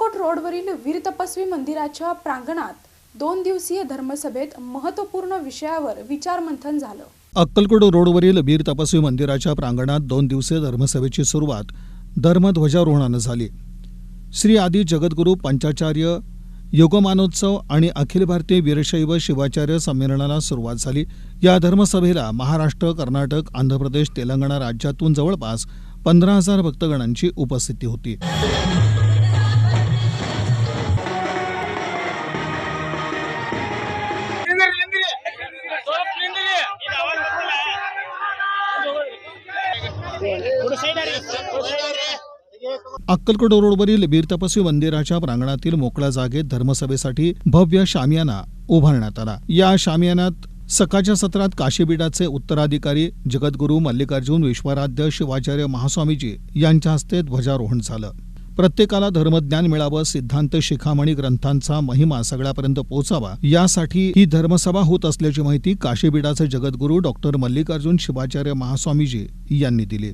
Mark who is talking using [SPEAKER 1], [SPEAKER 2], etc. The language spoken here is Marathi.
[SPEAKER 1] अक्कलकोट रोडवरील वीर तपस्वी मंदिराच्या प्रांगणात दोन दिवसीय धर्मसभेत महत्त्वपूर्ण विषयावर विचारमंथन झालं.
[SPEAKER 2] अक्कलकोट रोडवरील वीर तपस्वी मंदिराच्या प्रांगणात दोन दिवसीय धर्मसभेची सुरुवात धर्मध्वजारोहणानं झाली. श्री आदी जगद्गुरू पंचाचार्य योगमानोत्सव आणि अखिल भारतीय वीरशैव शिवाचार्य संमेलनाला सुरुवात झाली. या धर्मसभेला महाराष्ट्र कर्नाटक आंध्र प्रदेश तेलंगणा राज्यातून जवळपास पंधरा हजार भक्तगणांची उपस्थिती होती. अक्कलकोट रोडवरील बीर तपस्वी मंदिराच्या प्रांगणातील मोकळ्या जागेत धर्मसभेसाठी भव्य शामियाना उभारण्यात आला. या शामियानात सकाळच्या सत्रात काशीपीठाचे उत्तराधिकारी जगद्गुरू मल्लिकार्जुन विश्वाराध्य शिवाचार्य महास्वामीजी यांच्या हस्ते ध्वजारोहण झालं. प्रत्येकाला धर्मज्ञान मिळावं सिद्धांत शिखामणी ग्रंथांचा महिमा सगळ्यापर्यंत पोहोचावा यासाठी ही धर्मसभा होत असल्याची माहिती काशीपीठाचे जगद्गुरू डॉक्टर मल्लिकार्जुन शिवाचार्य महास्वामीजी यांनी दिली.